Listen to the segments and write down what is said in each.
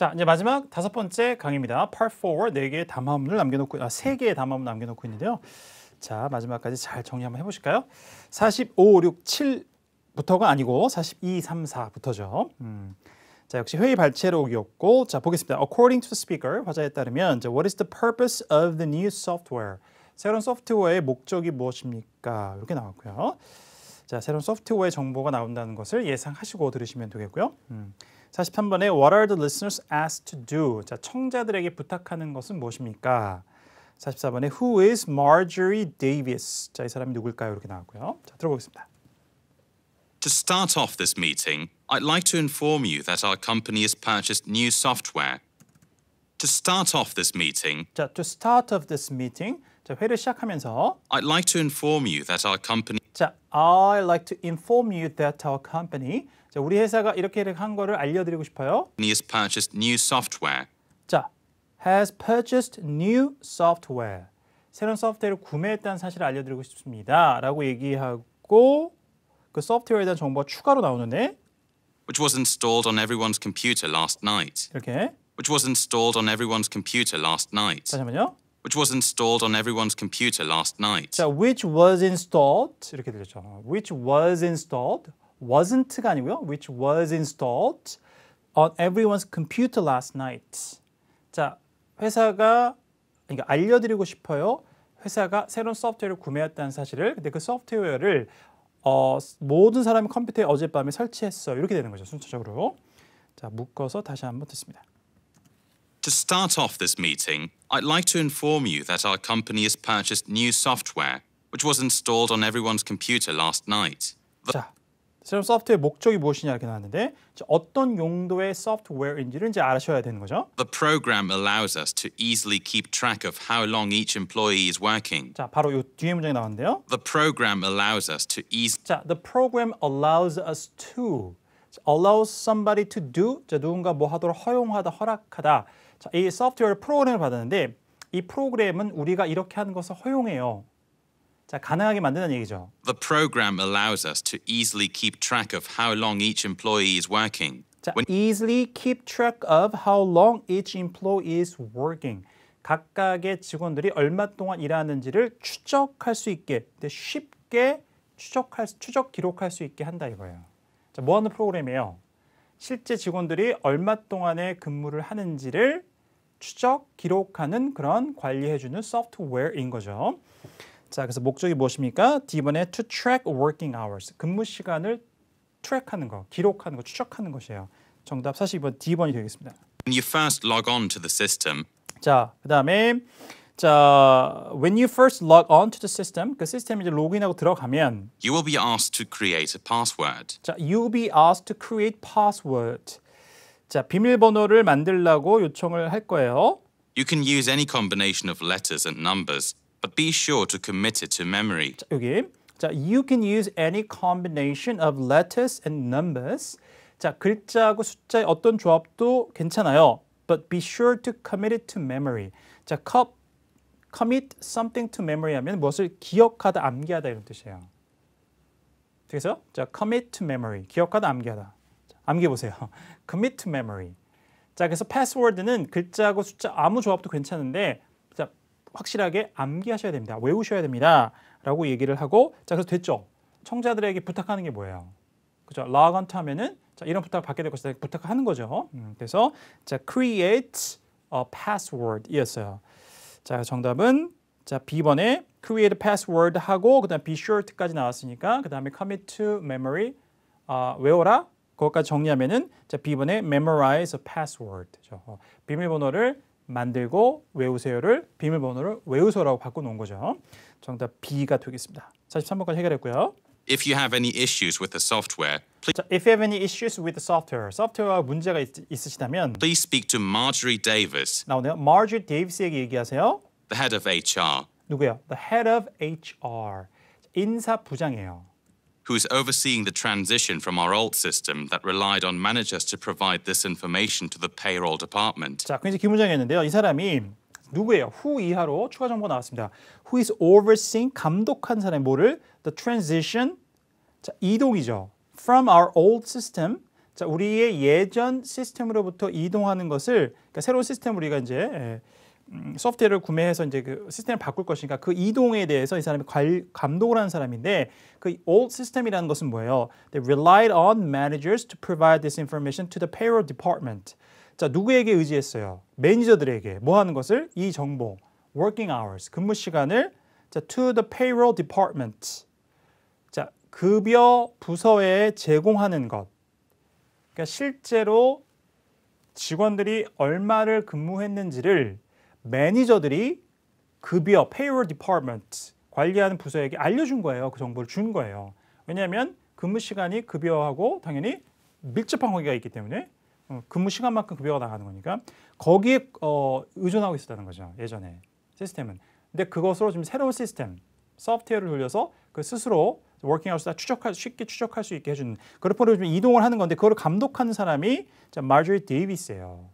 자, 이제 마지막 다섯 번째 강의입니다. Part 4, 네 개의 담화문을 남겨놓고, 아, 세 개의 담화문 남겨놓고 있는데요. 자, 마지막까지 잘 정리 한번 해보실까요? 45, 6, 7부터가 아니고 42, 3, 4부터죠. 음. 자, 역시 회의 발제록이었고, 자, 보겠습니다. According to the speaker, 화자에 따르면, 자, What is the purpose of the new software? 새로운 소프트웨어의 목적이 무엇입니까? 이렇게 나왔고요. 자, 새로운 소프트웨어의 정보가 나온다는 것을 예상하시고 들으시면 되겠고요. 음. 43번에 What are the listeners asked to do? 자, 청자들에게 부탁하는 것은 무엇입니까? 44번에 Who is Marjorie Davis? 자, 이 사람이 누굴까요? 이렇게 나왔고요. 자, 들어보겠습니다. To start off this meeting, I'd like to inform you that our company has purchased new software. To start off this meeting, 자, to start of this meeting. 자, 회를 시작하면서 I'd like to inform you that our company 자, I'd like to inform you that our company 자, 우리 회사가 이렇게 한 거를 알려드리고 싶어요. has purchased new software. 자, has purchased new software. 새로운 소프트웨어를 구매했다는 사실을 알려드리고 싶습니다. 라고 얘기하고 그 소프트웨어에 대한 정보가 추가로 나오는데 which was installed on everyone's computer last night. 이렇게 Which was installed on everyone's computer last night. 잠시만요. Which was installed on everyone's computer last night. 자, which was installed 이렇게 들렸죠. which was installed wasn't가 아니고요. which was installed on everyone's computer last night. 자, 회사가 그러니까 알려드리고 싶어요. 회사가 새로운 소프트웨어를 구매했다는 사실을 근데 그 소프트웨어를 어, 모든 사람이 컴퓨터에 어젯밤에 설치했어 이렇게 되는 거죠 순차적으로 자 묶어서 다시 한번 듣습니다. To start off this meeting, I'd like to inform you that our company has purchased new software, which was installed on everyone's computer last night. The, 자 새로운 소프트웨어 목적이 무엇이냐 이렇게 나왔는데 자, 어떤 용도의 소프트웨어인지를 이제 알아셔야 되는 거죠. the program allows us to easily keep track of how long each employee is working. 자 바로 요 뒤에 문장이 나왔는데요. The program allows us to easily 자, the program allows us to allows somebody to do 자, 누군가 뭐 하도록 허용하다, 허락하다. 자, 이 소프트웨어 프로그램을 받았는데 이 프로그램은 우리가 이렇게 하는 것을 허용해요. 자, 가능하게 만드는 얘기죠. The program allows us to easily keep track of how long each employee is working. 자, easily keep track of how long each employee is working. 각각의 직원들이 얼마 동안 일하는지를 추적할 수 있게, 쉽게 추적할 추적 기록할 수 있게 한다 이거예요. 자, 뭐 하는 프로그램이에요? 실제 직원들이 얼마 동안의 근무를 하는지를 추적 기록하는 그런 관리해주는 소프트웨어인 거죠. 자, 그래서 목적이 무엇입니까? D번에 to track working hours. 근무 시간을 트랙하는 거, 기록하는 거, 추적하는 것이에요. 정답 42번 D번이 되겠습니다. When you first log on to the system, 자, 그다음에 자, when you first log on to the system, 그 시스템에 이제 로그인하고 들어가면 you will be asked to create a password. 자, you'll be asked to create password. 자, 비밀번호를 만들라고 요청을 할 거예요. You can use any combination of letters and numbers, but be sure to commit it to memory. 여기 자, you can use any combination of letters and numbers. 자, 글자하고 숫자의 어떤 조합도 괜찮아요. But be sure to commit it to memory. 자, co- commit something to memory 하면 무엇을 기억하다, 암기하다 이런 뜻이에요. 그래서 자, commit to memory. 기억하다, 암기하다. 자, 암기해 보세요. commit to memory. 자, 그래서 패스워드는 글자하고 숫자 아무 조합도 괜찮은데 자, 확실하게 암기하셔야 됩니다. 외우셔야 됩니다. 라고 얘기를 하고 자, 그래서 됐죠. 청자들에게 부탁하는 게 뭐예요? 그죠? log on 하면은 자, 이런 부탁을 받게 될 것이다. 부탁하는 거죠. 음, 그래서 자, create a password이었어요. 자, 정답은 자, B번에 create password 하고 그다음 be sure to까지 나왔으니까 그다음에 commit to memory 아, 외워라. 그것까지 정리하면은 자, B번에 memorize a password. 죠. 어, 비밀번호를 만들고 외우세요를 비밀번호를 외우소라고 바꿔 놓은 거죠. 정답 B가 되겠습니다. 43번까지 해결했고요. If you have any issues with the software, please, 자, if you have any issues with the software, 소프트웨어와 문제가 있, 있으시다면 please speak to Marjorie Davis, 나오네요. Marjorie Davis에게 얘기하세요. the head of HR, 누구요? The head of HR. 인사 부장이에요. Who is overseeing the transition from our old system that relied on managers to provide this information to the payroll department. 자, 굉장히 기문장이었는데요. 이 사람이 누구예요? 후 이하로 추가 정보가 나왔습니다. Who is overseeing 감독한 사람이 뭐를? The transition 자, 이동이죠. From our old system 자, 우리의 예전 시스템으로부터 이동하는 것을 그러니까 새로운 시스템 우리가 이제 예, 음, 소프트웨어를 구매해서 이제 그 시스템을 바꿀 것이니까 그 이동에 대해서 이 사람이 관, 감독을 하는 사람인데 그 old system이라는 것은 뭐예요? They relied on managers to provide this information to the payroll department. 자, 누구에게 의지했어요? 매니저들에게 뭐 하는 것을 이 정보 working hours 근무 시간을 자, to the payroll department. 자, 급여 부서에 제공하는 것. 그러니까 실제로 직원들이 얼마를 근무했는지를 매니저들이 급여 payroll department 관리하는 부서에게 알려준 거예요. 그 정보를 준 거예요. 왜냐하면 근무 시간이 급여하고 당연히 밀접한 관계가 있기 때문에 어, 근무 시간만큼 급여가 나가는 거니까 거기에 어, 의존하고 있었다는 거죠. 예전에 시스템은. 근데 그것으로 지금 새로운 시스템 소프트웨어를 돌려서 그 스스로 워킹 아웃을 추적할 쉽게 추적할 수 있게 해주는 그래프로 좀 이동을 하는 건데 그걸 감독하는 사람이 자 마저리 데이비스예요.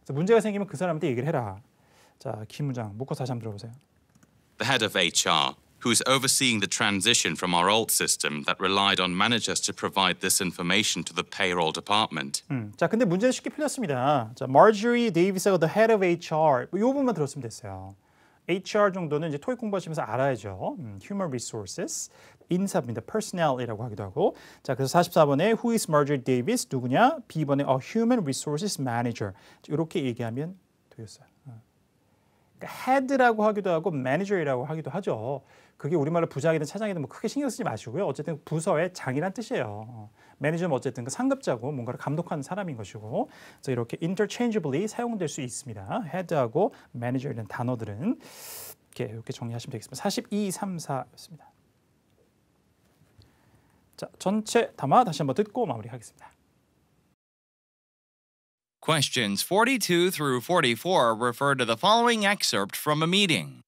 그래서 문제가 생기면 그 사람한테 얘기를 해라. 자, 긴 문장 묶어 다시 한번 들어보세요. The head of HR, who is overseeing the transition from our old system that relied on managers to provide this information to the payroll department. 음, 자, 근데 문제는 쉽게 풀렸습니다. 자, Marjorie Davis가 the head of HR. 이 부분만 들었으면 됐어요. HR 정도는 이제 토익 공부하시면서 알아야죠. 음, Human Resources, 인사입니다. Personnel이라고 하기도 하고. 자, 그래서 44번에 Who is Marjorie Davis? 누구냐? B번에 a Human Resources Manager. 이렇게 얘기하면 되겠어요. 그러니까 head라고 하기도 하고 manager이라고 하기도 하죠. 그게 우리말로 부장이든 차장이든 뭐 크게 신경 쓰지 마시고요. 어쨌든 부서의 장이란 뜻이에요. 매니저는 어쨌든 그 상급자고 뭔가를 감독하는 사람인 것이고 그래서 이렇게 interchangeably 사용될 수 있습니다. head하고 manager이라는 단어들은 이렇게 이렇게 정리하시면 되겠습니다. 42, 3, 4였습니다. 자, 전체 담아 다시 한번 듣고 마무리하겠습니다. Questions 42 through 44 refer to the following excerpt from a meeting.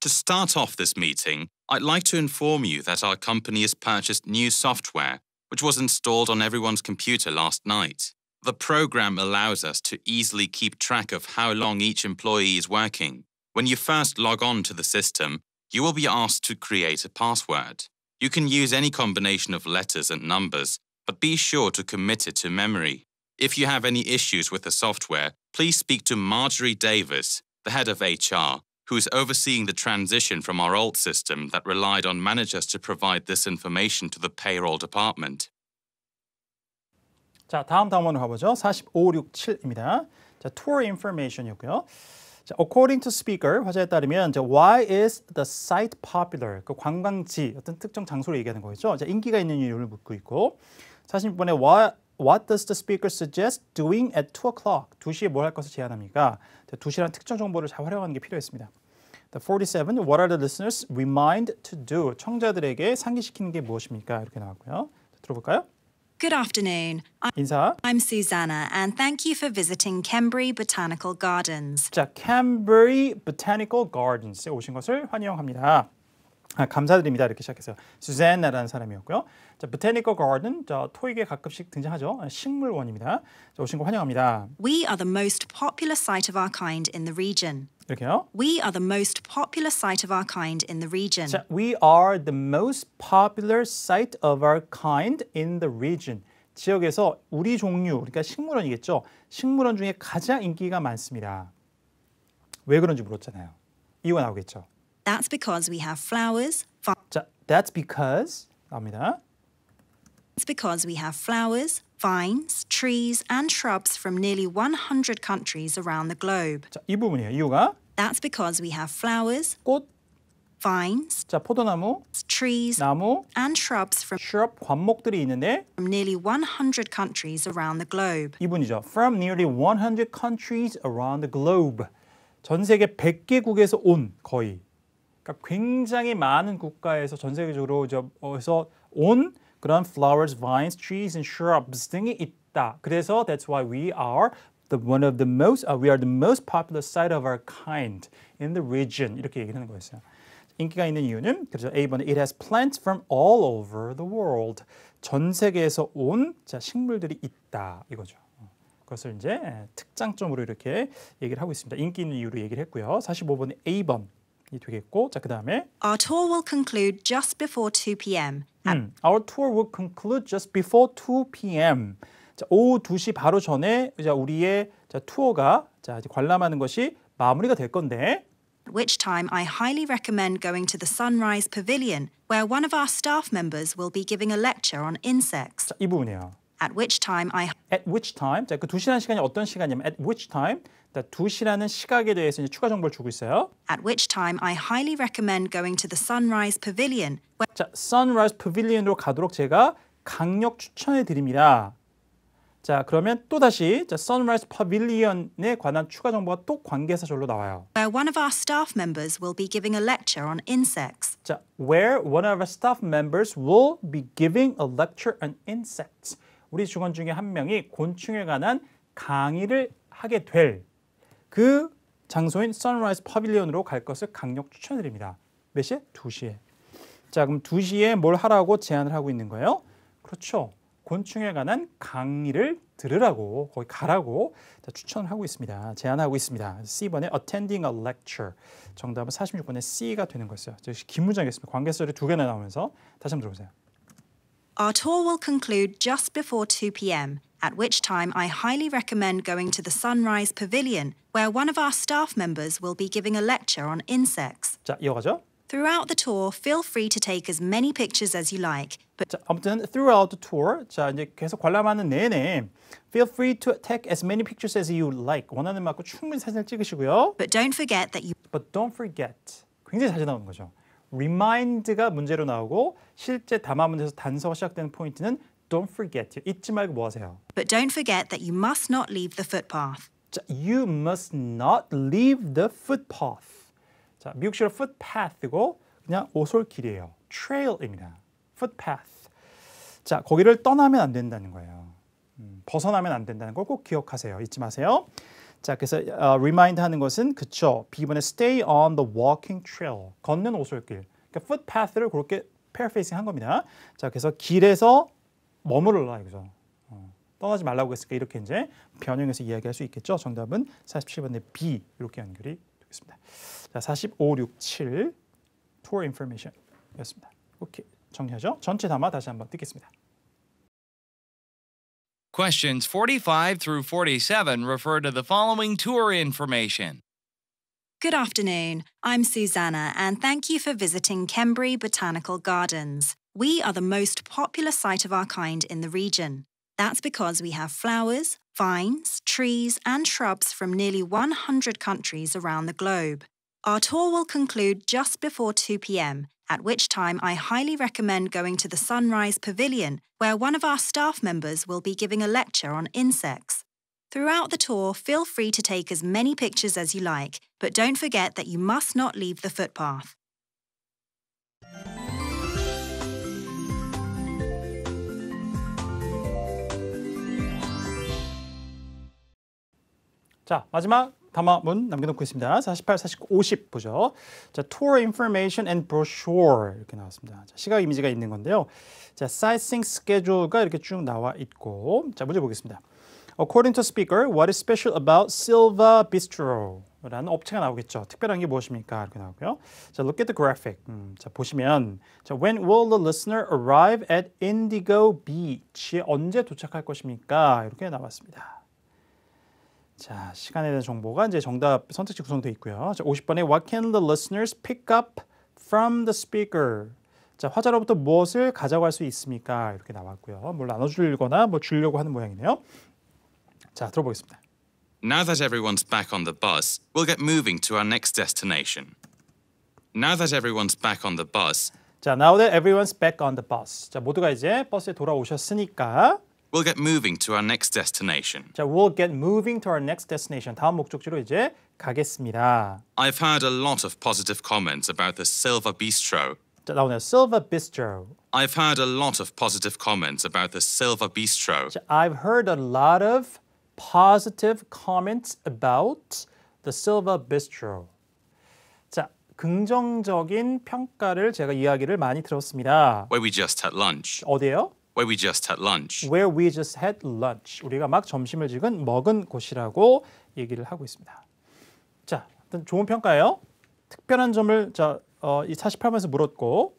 To start off this meeting, I'd like to inform you that our company has purchased new software, which was installed on everyone's computer last night. The program allows us to easily keep track of how long each employee is working. When you first log on to the system, you will be asked to create a password. You can use any combination of letters and numbers, but be sure to commit it to memory. If you have any issues with the software, please speak to Marjorie Davis, the head of HR, who is overseeing the transition from our old system that relied on managers to provide this information to the payroll department. 자, 다음 단원으로 가보죠. 45, 6, 7입니다. 자, tour information이었고요. 자, according to speaker 화자에 따르면 자, why is the site popular? 그 관광지 어떤 특정 장소를 얘기하는 거겠죠. 자, 인기가 있는 이유를 묻고 있고 46번에 what What does the speaker suggest doing at 2 o'clock? 2시에 뭘 할 것을 제안합니까? 2시란 특정 정보를 잘 활용하는 게 필요했습니다. The 47, what are the listeners remind to do? 청자들에게 상기시키는 게 무엇입니까? 이렇게 나왔고요. 자, 들어볼까요? Good afternoon. 인사. I'm Susanna, and thank you for visiting Kembury Botanical Gardens. 자, Canberra Botanical Gardens에 오신 것을 환영합니다. 아, 감사드립니다. 이렇게 시작했어요. 수잔나라는 사람이었고요. 자, Botanical Garden, 자, 토익에 가끔씩 등장하죠. 식물원입니다. 자, 오신 거 환영합니다. We are the most popular site of our kind in the region. 이렇게요. We are the most popular site of our kind in the region. 자, we are the most popular site of our kind in the region. 지역에서 우리 종류, 그러니까 식물원이겠죠. 식물원 중에 가장 인기가 많습니다. 왜 그런지 물었잖아요. 이유가 나오겠죠. That's because we have flowers. 자, that's because 나옵니다. It's because we have flowers, vines, trees, and shrubs from nearly 100 countries around the globe. 자, 이 부분이에요. 이유가 That's because we have flowers, 꽃, vines, 자, 포도나무, trees, 나무, and shrubs from shrub, 관목들이 있는데 from nearly 100 countries around the globe. 이분이죠. From nearly 100 countries around the globe. 전 세계 100개국에서 온 거의. 그러니까 굉장히 많은 국가에서 전 세계적으로 저어서 온 그런 flowers, vines, trees and shrubs 등이 있다. 그래서 that's why we are the one of the most uh, we are the most popular site of our kind in the region. 이렇게 얘기하는 거였어요. 인기가 있는 이유는 그래서 A번에 it has plants from all over the world. 전 세계에서 온 자, 식물들이 있다 이거죠. 어, 그것을 이제 특장점으로 이렇게 얘기를 하고 있습니다. 인기 있는 이유로 얘기를 했고요. 45번에 A번이 되겠고 자, 그다음에 Our tour will conclude just before 2 p.m. 음, our tour will conclude just before 2 p.m. 자, 오후 2시 바로 전에 자, 우리의 자, 투어가 자, 이제 관람하는 것이 마무리가 될 건데 at which time I highly recommend going to the Sunrise Pavilion, where one of our staff members will be giving a lecture on insects. 자, 이 부분이에요. At which time I at which time 자, 그 2시라는 시간이 어떤 시간이냐면 at which time 자, 2시라는 시각에 대해서 이제 추가 정보를 주고 있어요. at which time I highly recommend going to the Sunrise Pavilion, where 자, Sunrise Pavilion으로 가도록 제가 강력 추천해 드립니다. 자, 그러면 또 다시 자, Sunrise Pavilion에 관한 추가 정보가 또 관계사절로 나와요. where one of our staff members will be giving a lecture on insects. 자, where one of our staff members will be giving a lecture on insects. 우리 직원 중에 한 명이 곤충에 관한 강의를 하게 될 그 장소인 Sunrise Pavilion으로 갈 것을 강력 추천드립니다. 몇 시에? 2시에. 자, 그럼 2시에 뭘 하라고 제안을 하고 있는 거예요? 그렇죠. 곤충에 관한 강의를 들으라고 거기 가라고 자, 추천을 하고 있습니다. 제안하고 있습니다. C번에 attending a lecture. 정답은 46번에 C가 되는 거였어요. 즉시 긴 문장이었습니다. 관계설이 두 개나 나오면서 다시 한번 들어보세요. Our tour will conclude just before 2 p.m., at which time I highly recommend going to the Sunrise Pavilion, where one of our staff members will be giving a lecture on insects. 자, 이어가죠. Throughout the tour, feel free to take as many pictures as you like, but 자, 아무튼 throughout the tour, 자 이제 계속 관람하는 내내 feel free to take as many pictures as you like. 원하는 만큼 충분히 사진을 찍으시고요. but don't forget that you But don't forget. 굉장히 자주 나오는 거죠. remind가 문제로 나오고 실제 담화 문제에서 단서가 시작되는 포인트는 don't forget. 잊지 말고 뭐 하세요? but don't forget that you must not leave the footpath. 자, you must not leave the footpath. 자, 미국식으로 footpath고 그냥 오솔길이에요. trail입니다. footpath. 자, 거기를 떠나면 안 된다는 거예요. 음, 벗어나면 안 된다는 걸 꼭 기억하세요. 잊지 마세요. 자, 그래서 어, remind 하는 것은 그쵸. B번에 stay on the walking trail. 걷는 오솔길. 그러니까 footpath를 그렇게 paraphrasing 한 겁니다. 자, 그래서 길에서 머무르라 이거죠. 어, 떠나지 말라고 했으니까 이렇게 이제 변형해서 이야기할 수 있겠죠. 정답은 47번의 B 이렇게 연결이 되겠습니다. 자, 45, 6, 7 tour information이었습니다. 오케이 정리하죠. 전체 담아 다시 한번 듣겠습니다. Questions 45 through 47 refer to the following tour information. Good afternoon. I'm Susanna, and thank you for visiting Kembury Botanical Gardens. We are the most popular site of our kind in the region. That's because we have flowers, vines, trees, and shrubs from nearly 100 countries around the globe. Our tour will conclude just before 2 pm, at which time I highly recommend going to the Sunrise Pavilion, where one of our staff members will be giving a lecture on insects. Throughout the tour, feel free to take as many pictures as you like, but don't forget that you must not leave the footpath. 자 마지막 담화문 남겨놓고 있습니다. 48, 49, 50 보죠. 자 tour information and brochure 이렇게 나왔습니다. 자, 시각 이미지가 있는 건데요. 자 sightseeing schedule가 이렇게 쭉 나와 있고 자 문제 보겠습니다. According to speaker, what is special about Silva Bistro? 라는 업체가 나오겠죠. 특별한 게 무엇입니까? 이렇게 나오고요. 자, look at the graphic. 음, 자, 보시면 자, when will the listener arrive at Indigo Beach? 언제 도착할 것입니까? 이렇게 나왔습니다. 자, 시간에 대한 정보가 이제 정답 선택지 구성되어 있고요. 자, 50번에 What can the listeners pick up from the speaker? 자, 화자로부터 무엇을 가져갈 수 있습니까? 이렇게 나왔고요. 뭘 나눠주거나 뭐 주려고 하는 모양이네요. 자, 들어보겠습니다. Now that everyone's back on the bus, we'll get moving to our next destination. Now that everyone's back on the bus, 자, now that everyone's back on the bus. 자, 모두가 이제 버스에 돌아오셨으니까 we'll get moving to our next destination. 자, we'll get moving to our next destination. 다음 목적지로 이제 가겠습니다. I've heard a lot of positive comments about the Silver Bistro. 자, 나오네요. Silver Bistro. I've heard a lot of positive comments about the Silver Bistro. 자, I've heard a lot of positive comments about the Silver Bistro. 자, 긍정적인 평가를 제가 이야기를 많이 들었습니다. Where we just had lunch. 어디예요? Where we just had lunch. Where we just had lunch. 우리가 막 점심을 지금 먹은 곳이라고 얘기를 하고 있습니다. 자, 좋은 평가예요. 특별한 점을 자, 어, 이 48번에서 물었고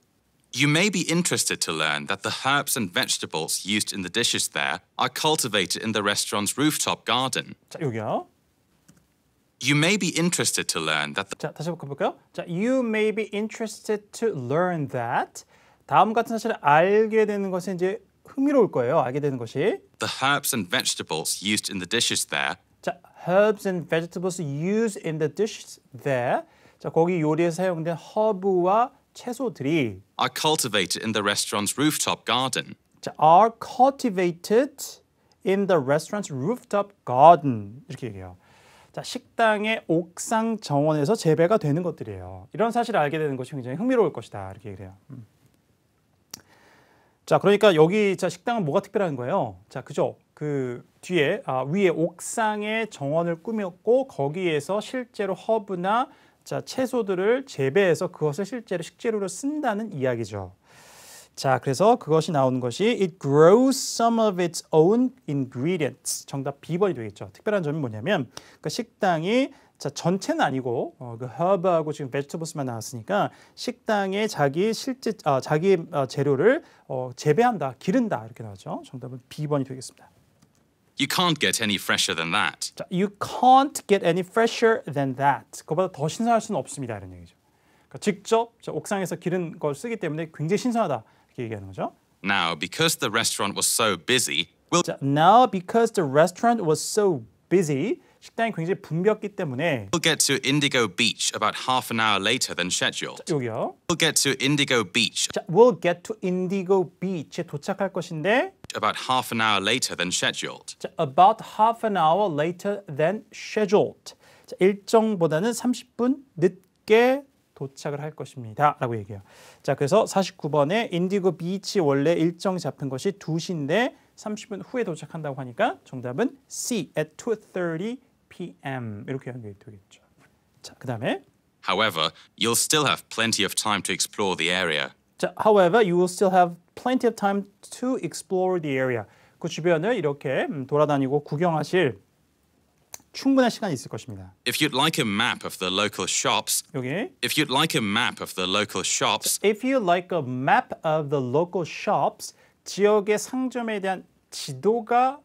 You may be interested to learn that the herbs and vegetables used in the dishes there are cultivated in the restaurant's rooftop garden. 자, 여기요. You may be interested to learn that 자, 다시 한번 볼까요? 자, you may be interested to learn that. 다음 같은 사실을 알게 되는 것은 이제 흥미로울 거예요. 알게 되는 것이. the herbs and vegetables used in the dishes there 자, herbs and vegetables used in the dishes there. 자, 거기 요리에 사용된 허브와 채소들이 are cultivated in the restaurant's rooftop garden. 자, are cultivated in the restaurant's rooftop garden. 이렇게 얘기해요. 자, 식당의 옥상 정원에서 재배가 되는 것들이에요. 이런 사실을 알게 되는 것이 굉장히 흥미로울 것이다. 이렇게 얘기를 해요. 음. 자, 그러니까 여기 자 식당은 뭐가 특별한 거예요? 자, 그죠? 그 뒤에 아, 위에 옥상에 정원을 꾸몄고 거기에서 실제로 허브나 자 채소들을 재배해서 그것을 실제로 식재료로 쓴다는 이야기죠. 자, 그래서 그것이 나오는 것이 it grows some of its own ingredients. 정답 B번이 되겠죠. 특별한 점이 뭐냐면 그 식당이 자 전체는 아니고 어, 그 허브하고 지금 vegetables만 나왔으니까 식당에 자기 실제 아, 자기 어, 재료를 어, 재배한다, 기른다 이렇게 나오죠. 정답은 B번이 되겠습니다. You can't get any fresher than that. 자, you can't get any fresher than that. 그보다 더 신선할 수는 없습니다. 이런 얘기죠. 그러니까 직접 저 옥상에서 기른 걸 쓰기 때문에 굉장히 신선하다 이렇게 얘기하는 거죠. Now, because the restaurant was so busy, we'll 자, now because the restaurant was so busy, 식당이 굉장히 붐볐기 때문에 we'll get to Indigo Beach about half an hour later than scheduled. 여기요. We'll get to Indigo Beach 자, we'll get to Indigo Beach에 도착할 것인데 about half an hour later than scheduled. 자, about half an hour later than scheduled. 자, 일정보다는 30분 늦게 도착을 할 것입니다. 라고 얘기해요. 자, 그래서 49번에 인디고 비치 원래 일정이 잡힌 것이 2시인데 30분 후에 도착한다고 하니까 정답은 C at 2:30 p.m. 이렇게 연결이 되겠죠. 자, 그다음에 However, you'll still have plenty of time to explore the area. 자, however, you will still have plenty of time to explore the area. 그 주변을 이렇게 음, 돌아다니고 구경하실 충분한 시간이 있을 것입니다. If you'd like a map of the local shops, 여기 if you'd like a map of the local shops, If you like a map of the local shops, 지역의 상점에 대한 지도가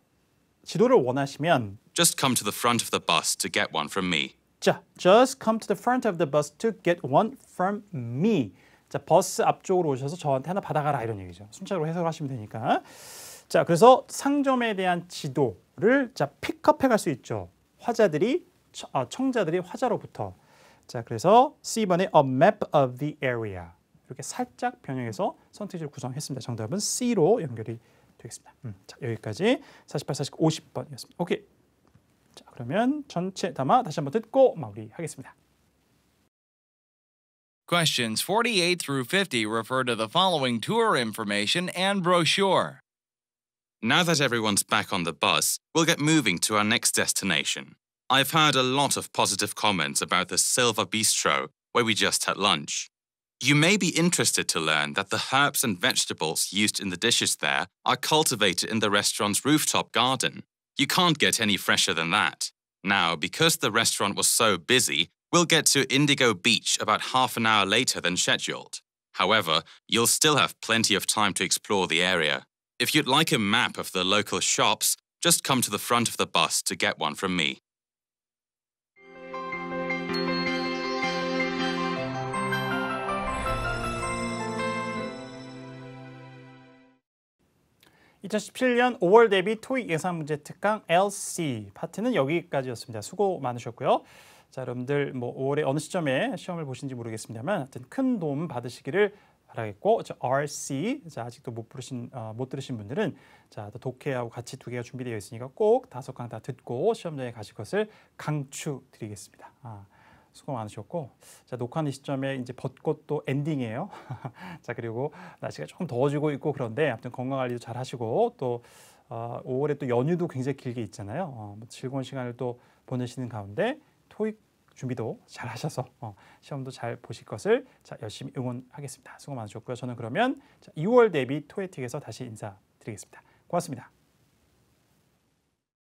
지도를 원하시면 just come to the front of the bus to get one from me. 자, just come to the front of the bus to get one from me. 자, 버스 앞쪽으로 오셔서 저한테 하나 받아가라 이런 얘기죠. 순차적으로 해석을 하시면 되니까. 자, 그래서 상점에 대한 지도를 자 픽업해 갈 수 있죠. 화자들이 처- 아, 청자들이 화자로부터. 자, 그래서 C번에 a map of the area 이렇게 살짝 변형해서 선택지를 구성했습니다. 정답은 C로 연결이 되겠습니다. 음, 자, 여기까지 48, 49, 50번이었습니다. 오케이. 자, 그러면 전체 담아 다시 한번 듣고 마무리하겠습니다. Questions 48 through 50 refer to the following tour information and brochure. Now that everyone's back on the bus, we'll get moving to our next destination. I've heard a lot of positive comments about the Silver Bistro, where we just had lunch. You may be interested to learn that the herbs and vegetables used in the dishes there are cultivated in the restaurant's rooftop garden. You can't get any fresher than that. Now, because the restaurant was so busy, we'll get to Indigo Beach about half an hour later than scheduled. However, you'll still have plenty of time to explore the area. If you'd like a map of the local shops, just come to the front of the bus to get one from me. 2017년 5월 대비 토익 예상 문제 특강 LC 파트는 여기까지였습니다. 수고 많으셨고요. 자, 여러분들 뭐 5월에 어느 시점에 시험을 보신지 모르겠습니다만 하여튼 큰 도움 받으시기를 바라겠고 저 RC 자, 아직도 못 부르신 어, 못 들으신 분들은 자, 또 독해하고 같이 두 개가 준비되어 있으니까 꼭 다섯 강 다 듣고 시험장에 가실 것을 강추드리겠습니다. 아, 수고 많으셨고 자 녹화하는 시점에 이제 벚꽃 도 엔딩이에요. 자 그리고 날씨가 조금 더워지고 있고 그런데 아무튼 건강 관리도 잘 하시고 또 어, 5월에 또 연휴도 굉장히 길게 있잖아요. 어, 뭐 즐거운 시간을 또 보내시는 가운데 토익 준비도 잘 하셔서 어, 시험도 잘 보실 것을 자, 열심히 응원하겠습니다. 수고 많으셨고요. 저는 그러면 자, 2월 대비 토익에서 다시 인사드리겠습니다. 고맙습니다.